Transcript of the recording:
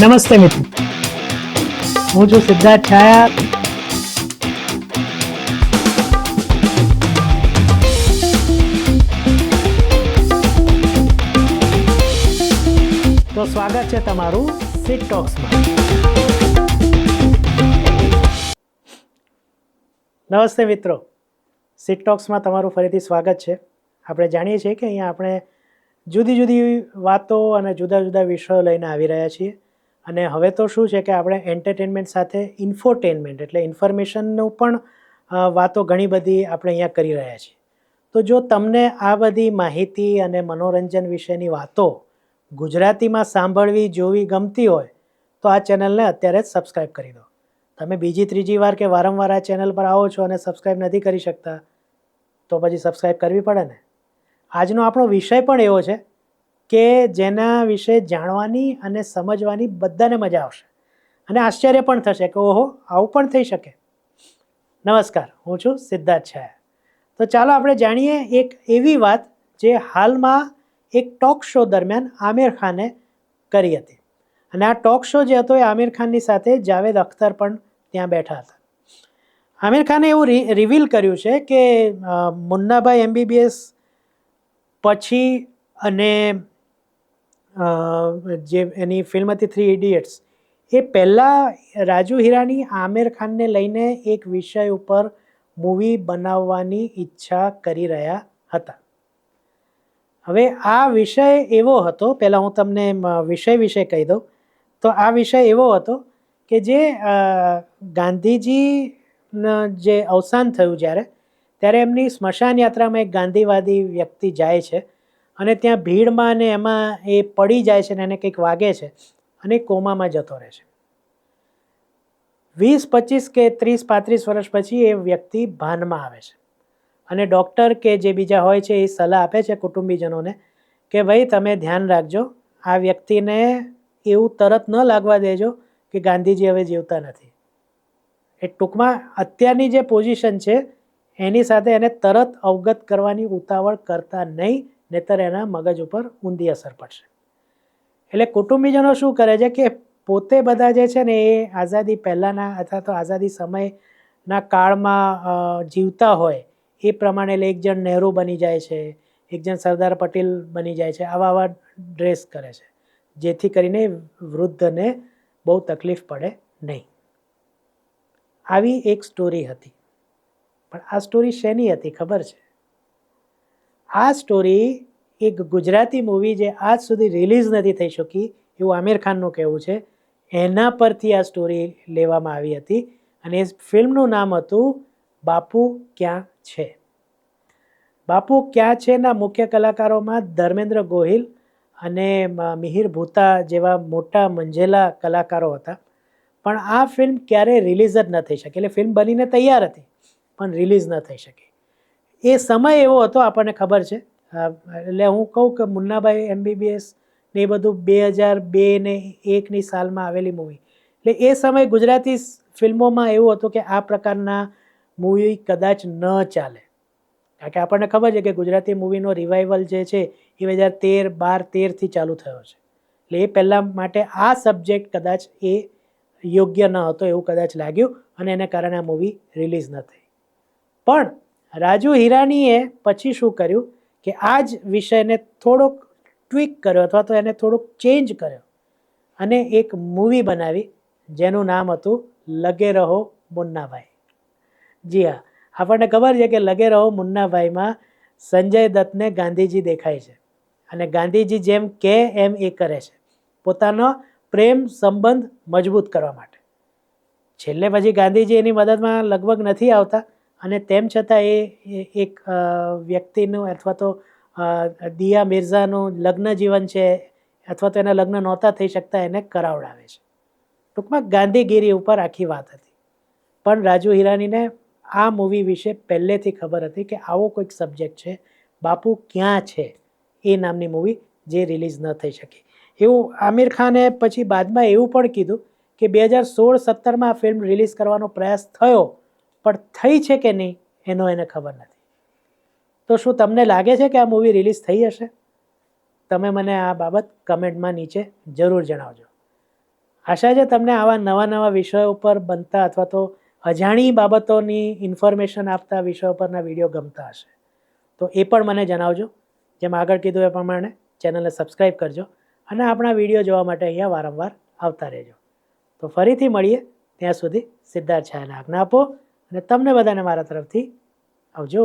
નમસ્તે મિત્રો. હું છું સિદ્ધાર્થ છાયા. તો સ્વાગત છે તમારું સિટ ટોક્સમાં નમસ્તે મિત્રો. સિટ ટોક્સમાં તમારું ફરીથી સ્વાગત છે. આપણે જાણીએ છીએ કે અહીંયા આપણે જુદી જુદી વાતો અને જુદા જુદા વિષયો લઈને આવી રહ્યા છીએ. અને હવે તો શું છે કે આપણે એન્ટરટેનમેન્ટ સાથે ઇન્ફોટેનમેન્ટ એટલે ઇન્ફોર્મેશનનું પણ વાતો ઘણી બધી આપણે અહીંયા કરી રહ્યા છીએ. તો જો તમને આ બધી માહિતી અને મનોરંજન વિશેની વાતો ગુજરાતીમાં સાંભળવી, જોવી ગમતી હોય, તો આ ચેનલને અત્યારે જ સબસ્ક્રાઈબ કરી દો. તમે બીજી, ત્રીજી વાર કે વારંવાર આ ચેનલ પર આવો છો અને સબસ્ક્રાઈબ નથી કરી શકતા, તો પછી સબસ્ક્રાઈબ કરવી પડે ને? આજનો આપણો વિષય પણ એવો છે કે જેના વિશે જાણવાની અને સમજવાની બધાને મજા આવશે. અને આશ્ચર્ય પણ થશે કે ઓહો, આવું પણ થઈ શકે. નમસ્કાર, હું છું સિદ્ધાર્થ છાયા. તો ચાલો આપણે જાણીએ એક એવી વાત જે હાલમાં એક ટોક શો દરમિયાન આમિર ખાને કરી હતી. અને આ ટોક શો જે હતો એ આમિર ખાનની સાથે જાવેદ અખ્તર પણ ત્યાં બેઠા હતા. આમિર ખાને એવું રિવીલ કર્યું છે કે મુન્નાભાઈ એમબીબીએસ પછી અને જે એની ફિલ્મ હતી થ્રી ઇડિયટ્સ એ પહેલાં રાજુ હિરાની આમિર ખાનને લઈને એક વિષય ઉપર મૂવી બનાવવાની ઈચ્છા કરી રહ્યા હતા. હવે આ વિષય એવો હતો, પહેલાં હું તમને વિષય વિશે કહી દઉં, તો આ વિષય એવો હતો કે જે ગાંધીજી જે અવસાન થયું જ્યારે, ત્યારે એમની સ્મશાન યાત્રામાં એક ગાંધીવાદી વ્યક્તિ જાય છે અને ત્યાં ભીડમાં અને એમાં એ પડી જાય છે ને એને કંઈક વાગે છે અને કોમામાં જતો રહે છે. વીસ, પચીસ કે ત્રીસ, પાંત્રીસ વર્ષ પછી એ વ્યક્તિ ભાનમાં આવે છે. અને ડૉક્ટર કે જે બીજા હોય છે એ સલાહ આપે છે કુટુંબીજનોને કે ભાઈ તમે ધ્યાન રાખજો, આ વ્યક્તિને એવું તરત ન લાગવા દેજો કે ગાંધીજી હવે જીવતા નથી. એ ટૂંકમાં અત્યારની જે પોઝિશન છે એની સાથે એને તરત અવગત કરવાની ઉતાવળ કરતા નહીં નહીતર એના મગજ ઉપર ઊંધી અસર પડશે. એટલે કુટુંબીજનો શું કરે છે કે પોતે બધા જે છે ને એ આઝાદી પહેલાંના અથવા તો આઝાદી સમયના કાળમાં જીવતા હોય, એ પ્રમાણે એટલે એક જણ નહેરુ બની જાય છે, એક જણ સરદાર પટેલ બની જાય છે, આવા આવા ડ્રેસ કરે છે. જેથી કરીને વૃદ્ધને બહુ તકલીફ પડે નહીં. આવી એક સ્ટોરી હતી. પણ આ સ્ટોરી શેની હતી ખબર છે? આ સ્ટોરી એક ગુજરાતી મૂવી જે આજ સુધી રિલીઝ નથી થઈ શકી એવું આમિર ખાનનું કહેવું છે. એના પરથી આ સ્ટોરી લેવામાં આવી હતી અને એ ફિલ્મનું નામ હતું બાપુ ક્યાં છે? બાપુ ક્યાં છેના મુખ્ય કલાકારોમાં ધર્મેન્દ્ર ગોહિલ અને મિહિર ભૂતા જેવા મોટા મંજેલા કલાકારો હતા. પણ આ ફિલ્મ ક્યારેય રિલીઝ જ ન થઈ શકે. એટલે ફિલ્મ બનીને તૈયાર હતી, પણ રિલીઝ ન થઈ શકી. એ સમય એવો હતો આપણને ખબર છે. એટલે હું કહું કે મુન્નાભાઈ એમબીબીએસ ને એ બધું બે હજાર બે ને એકની સાલમાં આવેલી મૂવી એટલે એ સમય ગુજરાતી ફિલ્મોમાં એવું હતું કે આ પ્રકારના મૂવી કદાચ ન ચાલે. કારણ કે આપણને ખબર છે કે ગુજરાતી મૂવીનો રિવાઇવલ જે છે એ બે હજાર તેર, બાર તેરથી ચાલુ થયો છે. એટલે એ પહેલાં માટે આ સબ્જેક્ટ કદાચ એ યોગ્ય ન હતો એવું કદાચ લાગ્યું અને એને કારણે આ મૂવી રિલીઝ ન થઈ. પણ રાજુ હિરાનીએ પછી શું કર્યું કે આ જ વિષયને થોડોક ટ્વીક કર્યો અથવા તો એને થોડોક ચેન્જ કર્યો અને એક મૂવી બનાવી જેનું નામ હતું લગે રહો મુન્નાભાઈ. જી હા, આપણને ખબર છે કે લગે રહો મુન્નાભાઈમાં સંજય દત્તને ગાંધીજી દેખાય છે અને ગાંધીજી જેમ કે એમ એ કરે છે પોતાનો પ્રેમ સંબંધ મજબૂત કરવા માટે. છેલ્લે પછી ગાંધીજી એની મદદમાં લગભગ નથી આવતા અને તેમ છતાં એ એક વ્યક્તિનું અથવા તો દિયા મિર્ઝાનું લગ્ન જીવન છે, અથવા તો એના લગ્ન નહોતા થઈ શકતા, એને કરાવડાવે છે. ટૂંકમાં ગાંધીગીરી ઉપર આખી વાત હતી. પણ રાજુ હિરાનીને આ મૂવી વિશે પહેલેથી ખબર હતી કે આવો કોઈક સબ્જેક્ટ છે, બાપુ ક્યાં છે, એ નામની મૂવી જે રિલીઝ ન થઈ શકી. એવું આમિર ખાને પછી બાદમાં એવું પણ કીધું કે બે હજાર સોળ સત્તરમાં આ ફિલ્મ રિલીઝ કરવાનો પ્રયાસ થયો પણ થઈ છે કે નહીં, એનો એને ખબર નથી. તો શું તમને લાગે છે કે આ મૂવી રિલીઝ થઈ હશે? તમે મને આ બાબત કમેન્ટમાં નીચે જરૂર જણાવજો. આશા છે તમને આવા નવા નવા વિષયો ઉપર બનતા અથવા તો અજાણી બાબતોની ઇન્ફોર્મેશન આપતા વિષયો પરના વીડિયો ગમતા હશે. તો એ પણ મને જણાવજો. જેમ આગળ કીધું એ પ્રમાણે ચેનલને સબસ્ક્રાઈબ કરજો અને આપણા વીડિયો જોવા માટે અહીંયા વારંવાર આવતા રહેજો. તો ફરીથી મળીએ ત્યાં સુધી સિદ્ધાર્થ છાયાને આજ્ઞા આપો. અને તમને બધાને મારા તરફથી આવજો.